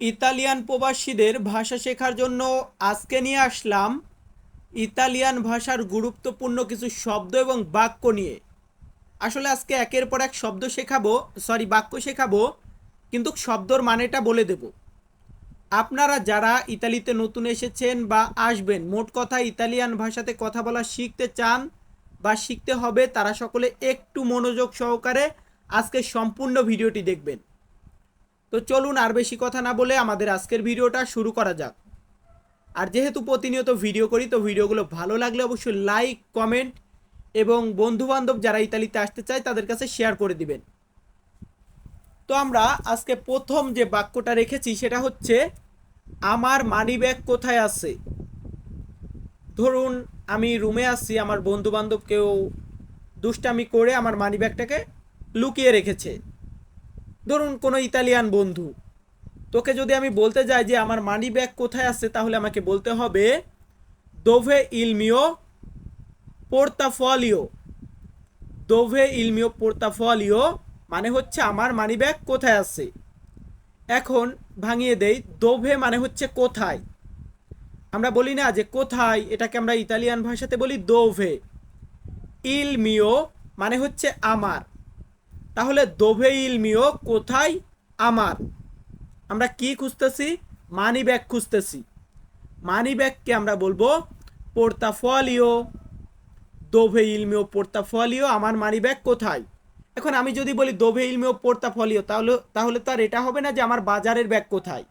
Italian প্রবাসীদের ভাষা শেখার জন্য আজকে নিয়ে আসলাম ইতালিয়ান ভাষার গুরুত্বপূর্ণ কিছু শব্দ এবং বাক্য নিয়ে। আসলে আজকে একের পর এক শব্দ শেখাবো সরি বাক্য শেখাবো, কিন্তু শব্দর মানেটা বলে দেব। আপনারা যারা ইতালিতে নতুন এসেছেন বা আসবেন, মোট কথা ইতালিয়ান ভাষাতে কথা বলা শিখতে চান বা শিখতে হবে, তারা সকলে একটু মনোযোগ সহকারে আজকে সম্পূর্ণ ভিডিওটি দেখবেন। তো চলুন আর বেশি কথা না বলে আমাদের আজকের ভিডিওটা শুরু করা যাক। আর যেহেতু প্রতিনিয়ত ভিডিও করি, তো ভিডিওগুলো ভালো লাগলে অবশ্যই লাইক, কমেন্ট এবং বন্ধু বান্ধব যারা ইতালিতে আসতে চায় তাদের কাছে শেয়ার করে দিবেন। তো আমরা আজকে প্রথম যে বাক্যটা রেখেছি সেটা হচ্ছে, আমার মানি ব্যাগ কোথায় আছে? ধরুন আমি রুমে আসছি আমার বন্ধু বান্ধব কেউ দুষ্টামি করে আমার মানি ব্যাগটাকে লুকিয়ে রেখেছে। ধরুন কোনো ইতালিয়ান বন্ধু, তোকে যদি আমি বলতে যাই যে আমার মানি ব্যাগ কোথায় আছে, তাহলে আমাকে বলতে হবে দোভে ইলমিও পোর্তাফলিও দোভে ইলমিও পোর্তাফলিও মানে হচ্ছে আমার মানি ব্যাগ কোথায় আছে। এখন ভাঙিয়ে দেই দোভে মানে হচ্ছে কোথায়। আমরা বলি না যে কোথায়, এটাকে আমরা ইতালিয়ান ভাষাতে বলি দোভে ইলমিও মানে হচ্ছে আমার। তাহলে দোভে ইলমিও কোথায়? আমার। আমরা কি খুঁজতেছি? মানি ব্যাগ খুঁজতেছি। মানি ব্যাগকে আমরা বলব পোর্তাফলিও। দোভে ইলমিও পোর্তাফলিও, আমার মানি ব্যাগ কোথায়? এখন আমি যদি বলি দোভে ইলমিও পোর্তাফলিও, তাহলে তাহলে তো আর এটা হবে না যে আমার বাজারের ব্যাগ কোথায়।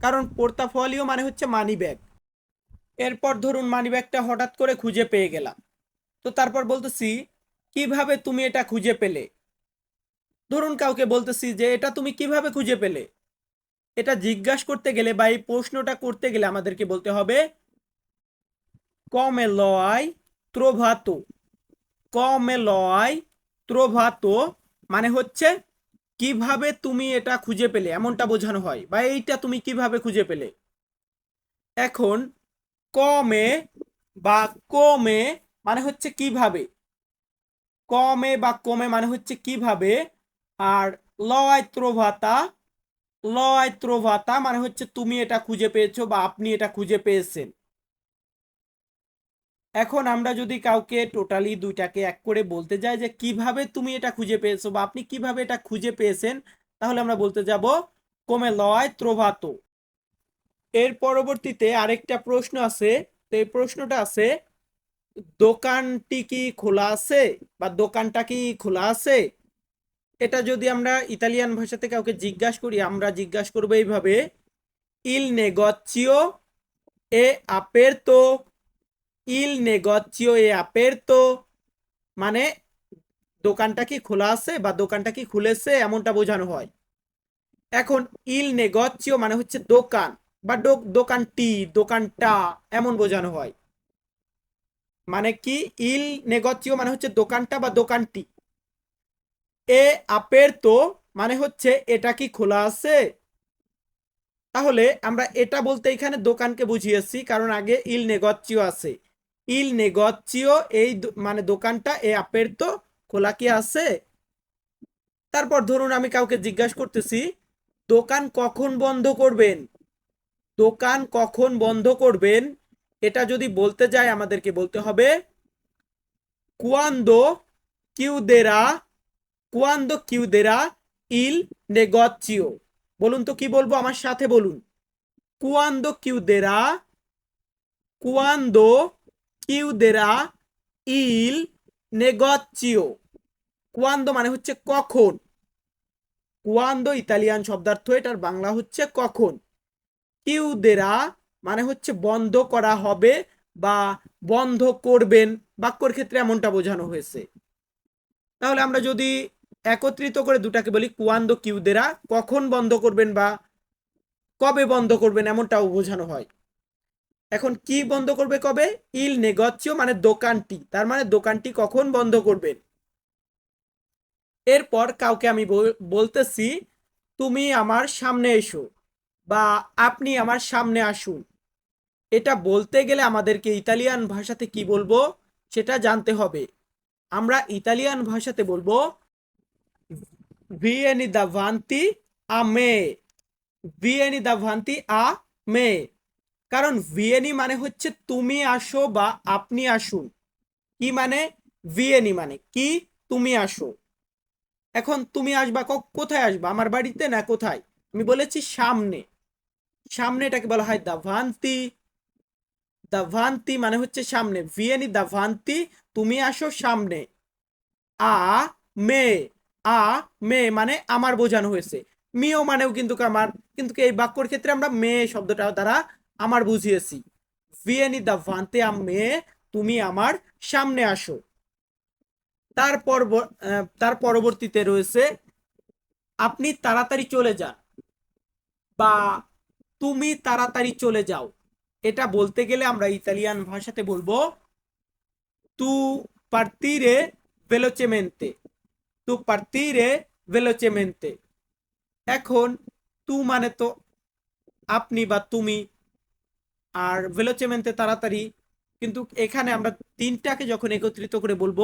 কারণ পোর্তাফলিও মানে হচ্ছে মানি ব্যাগ। এরপর ধরুন মানি ব্যাগটা হঠাৎ করে খুঁজে পেয়ে গেলাম। তো তারপর বলতেছি, কীভাবে তুমি এটা খুঁজে পেলে? ধরুন কাউকে বলতেছি যে, এটা তুমি কীভাবে খুঁজে পেলে? এটা জিজ্ঞাসা করতে গেলে বা এই প্রশ্নটা করতে গেলে আমাদেরকে বলতে হবে কমে লয় ত্রোভাতো। কমে লয় ত্রোভাতো মানে হচ্ছে, কীভাবে তুমি এটা খুঁজে পেলে? এমনটা বোঝানো হয়, বা এইটা তুমি কীভাবে খুঁজে পেলে? এখন, কমে বা কমে মানে হচ্ছে কীভাবে? কমে বা কমে মানে হচ্ছে কীভাবে? আর লয় ত্রোভাতা লয় ত্রোভাতা মানে হচ্ছে তুমি এটা খুঁজে পেয়েছ বা আপনি এটা খুঁজে পেয়েছেন। এখন আমরা যদি কাউকে টোটালি দুইটাকে এক করে বলতে যাই যে কীভাবে তুমি এটা খুঁজে পেয়েছ বা আপনি কীভাবে এটা খুঁজে পেয়েছেন, তাহলে আমরা বলতে যাব কমে লয় ত্রোভাতো এর পরবর্তীতে আরেকটা প্রশ্ন আছে, তো এই প্রশ্নটা আছে, দোকানটি কি খোলা আছে বা দোকানটা কি খোলা আছে? এটা যদি আমরা ইতালিয়ান ভাষাতে কাউকে জিজ্ঞাসা করি, আমরা জিজ্ঞাসা করব এইভাবে, ইল নেগোচিও এ আperto ইল নেগোচিও এ aperto মানে দোকানটা কি খোলা আছে বা দোকানটা কি খুলেছে এমনটা বোঝানো হয়। এখন, ইল নেগোচিও মানে হচ্ছে দোকান বা দোকানটি, দোকানটা এমন বোঝানো হয়। মানে কি? ইল নেগোচিও মানে হচ্ছে দোকানটা বা দোকানটি। এ আপের তো মানে হচ্ছে এটা কি খোলা আছে? তাহলে আমরা এটা বলতে এখানে দোকানকে বুঝিয়েছি, কারণ আগে ইল নেগচিও আছে। ইল নেগচিও এই মানে দোকানটা, এ আপের তো খোলা কি আছে? তারপর ধরুন আমি কাউকে জিজ্ঞাসা করতেছি, দোকান কখন বন্ধ করবেন? দোকান কখন বন্ধ করবেন? এটা যদি বলতে যায় আমাদেরকে বলতে হবে, কুয়ান্দো কিউদেরা কুয়ান্দো কিউদেরা ইল নেগচিও। বলুন তো কি বলব আমার সাথে বলুন। কুয়ান্দো কিউদেরা কুয়ান্দো কিউদেরা ইল নেগচিও। কুয়ান্দো মানে হচ্ছে কখন? কুয়ান্দো ইতালিয়ান শব্দার্থ, এটার বাংলা হচ্ছে কখন? কিউদেরা মানে হচ্ছে বন্ধ করা হবে বা বন্ধ করবেন। বাক্যর ক্ষেত্রে এমনটা বোঝানো হয়েছে। তাহলে আমরা যদি একত্রিত করে দুটাকে বলি কুয়ান্দো কিউদেরা, কখন বন্ধ করবেন বা কবে বন্ধ করবেন এমনটাও বোঝানো হয়। এখন কি বন্ধ করবে কবে? ইল নেগচিও মানে দোকানটি, তার মানে দোকানটি কখন বন্ধ করবেন? এরপর কাউকে আমি বলতেছি, তুমি আমার সামনে এসো বা আপনি আমার সামনে আসুন। এটা বলতে গেলে আমাদেরকে ইতালিয়ান ভাষাতে কি বলব? সেটা জানতে হবে। আমরা ইতালিয়ান ভাষাতে বলব vieni davanti a me. ভিয়েনি দাভান্তি আ মে কারণ ভিয়েনি মানে হচ্ছে তুমি আসো বা আপনি আসুন। কি মানে? ভিয়েনি মানে কি? তুমি আসো। এখন তুমি আসবা কোথায় আসবা? আমার বাড়িতে না কোথায়? আমি বলেছি সামনে। সামনে এটাকে বলা হয় দাভান্তি দাভান্তি মানে হচ্ছে সামনে। ভিয়েনি দাভান্তি তুমি আসো সামনে। আ মে আ, মে মানে আমার বোঝানো হয়েছে। মিও মানেও কিন্তু আমার, কিন্তু এই বাক্যর ক্ষেত্রে আমরা মে শব্দটা দ্বারা আমার বুঝিয়েছি। ভিয়েনি দা ভান্তে আম মে, তুমি আমার সামনে আসো। তার পরব- তার পরবর্তীতে রয়েছে, আপনি তাড়াতাড়ি চলে যান বা তুমি তাড়াতাড়ি চলে যাও। এটা বলতে গেলে আমরা ইতালিয়ান ভাষাতে বলব, তু partire velocemente তু partire velocemente. এখন তু মানে তো আপনি বা তুমি, আর velocemente তাড়াতাড়ি, কিন্তু এখানে আমরা তিনটাকে যখন একত্রিত করে বলব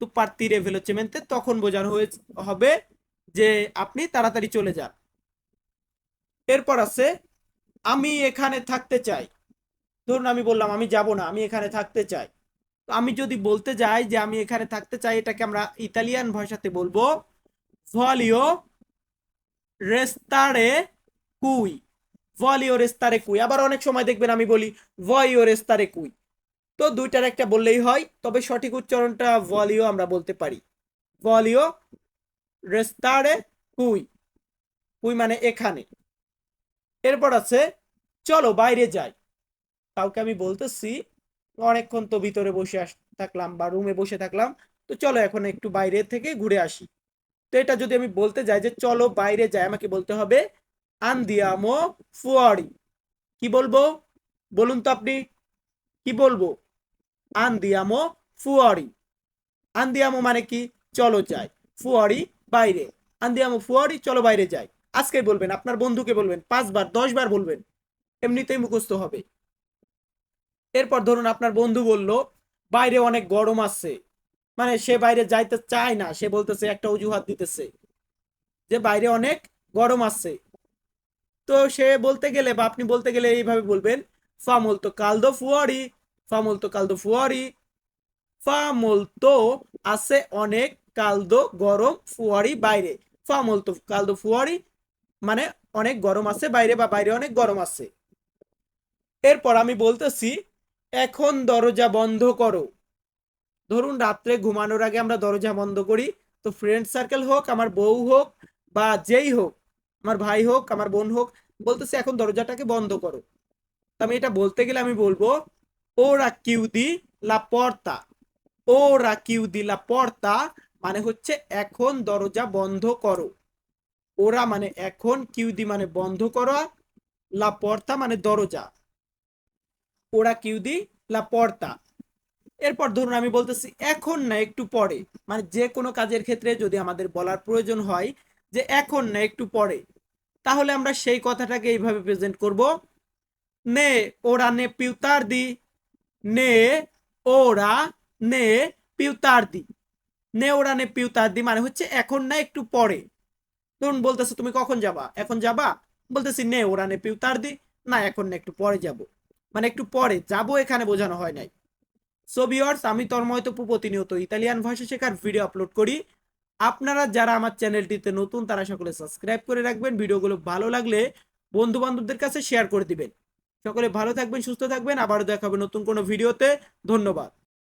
তু partire velocemente, তখন বোঝানো হয়ে, হবে যে আপনি তাড়াতাড়ি চলে যান। এরপর আছে, আমি এখানে থাকতে চাই। ধরুন আমি বললাম, আমি যাব না, আমি এখানে থাকতে চাই। তো আমি যদি বলতে যাই যে আমি এখানে থাকতে চাই, এটাকে আমরা ইতালিয়ান ভাষাতে বলব ভলিও রেস্তারে কুই ভলিও রেস্তারে কুই আবার অনেক সময় দেখবেন আমি বলি ভলিও রেস্তারে কুই তো দুইটার একটা বললেই হয়, তবে সঠিক উচ্চারণটা ভলিও আমরা বলতে পারি। ভলিও রেস্তারে কুই কুই মানে এখানে। এরপর আছে, চলো বাইরে যাই। কাউকে আমি বলতেছি অনেকক্ষণ তো ভিতরে বসে আস থাকলাম বা রুমে বসে থাকলাম। তো চলো এখন একটু বাইরে থেকে ঘুরে আসি। তো এটা যদি আমি বলতে যাই যে চলো বাইরে যাই, আমাকে বলতে হবে, আন্দিয়ামো ফুয়ারি। কি বলব? বলুন তো আপনি, কি বলব? আন্দিয়ামো ফুয়ারি। আন্দিয়ামো মানে কি? চলো যাই। ফুয়ারি বাইরে। আন্দিয়ামো ফুয়ারি, চলো বাইরে যাই। আজকে বলবেন, আপনার বন্ধুকে বলবেন, পাঁচবার দশ বার বলবেন। এমনিতেই মুখস্থ হবে। এরপর ধরুন আপনার বন্ধু বলল, বাইরে অনেক গরম আছে। মানে সে বাইরে যাইতে চায় না, সে বলতেছে, একটা অজুহাত দিতেছে যে বাইরে অনেক গরম আছে। তো সে বলতে গেলে বা আপনি বলতে গেলে এইভাবে বলবেন ফামলতো কালদো ফুয়ারি ফামলতো কালদো ফুয়ারি ফামলতো আছে অনেক কালদো গরম ফুয়ারি বাইরে। ফামলতো কালদো ফুয়ারি মানে অনেক গরম আছে বাইরে বা বাইরে অনেক গরম আছে। এরপর আমি বলতেছি এখন দরজা বন্ধ করো। ধরুন রাত্রে ঘুমানোর আগে আমরা দরজা বন্ধ করি, তো ফ্রেন্ড সার্কেল হোক, আমার বউ হোক বা যেই হোক, আমার ভাই হোক, আমার বোন হোক, বলতেছে এখন দরজাটাকে বন্ধ করো। আমি এটা বলতে গেলে আমি বলব, ওরা কিউদি লা পর্তা। ওরা কিউদি লা পর্তা মানে হচ্ছে এখন দরজা বন্ধ করো। ওরা মানে এখন কিউদি মানে বন্ধ করা, লা পর্তা মানে দরজা। ওরা কিউ কিউদি লা পর্তা। এরপর ধরুন আমি বলতেছি, এখন না, একটু পরে। মানে যে কোনো কাজের ক্ষেত্রে যদি আমাদের বলার প্রয়োজন হয় যে এখন না, একটু পরে। তাহলে আমরা সেই কথাটাকে এইভাবে প্রেজেন্ট করব। নে, ওরা নে পিউতার দি। নে, ওরা নে পিউতার দি। নে, ওরা নে পিউতার দি মানে হচ্ছে এখন না, একটু পরে। ধরুন বলতেছে, তুমি কখন যাবা? এখন যাবা? বলতেছি, নে, ওরা নে পিউতার দি। না, এখন না, একটু পরে যাব। মানে একটু পরে, যাব এখানে বোঝানো হয় নাই। সো ভিউয়ার্স আমি তন্ময় তপু প্রতিনিয়ত ইতালিয়ান ভাষা শেখার ভিডিও আপলোড করি। আপনারা যারা আমার চ্যানেলটিতে নতুন, তারা সকলে সাবস্ক্রাইব করে রাখবেন। ভিডিওগুলো ভালো লাগলে বন্ধু বান্ধবদের কাছে শেয়ার করে দিবেন। সকলে ভালো থাকবেন, সুস্থ থাকবেন। আবারও দেখাবে নতুন কোনো ভিডিওতে ধন্যবাদ।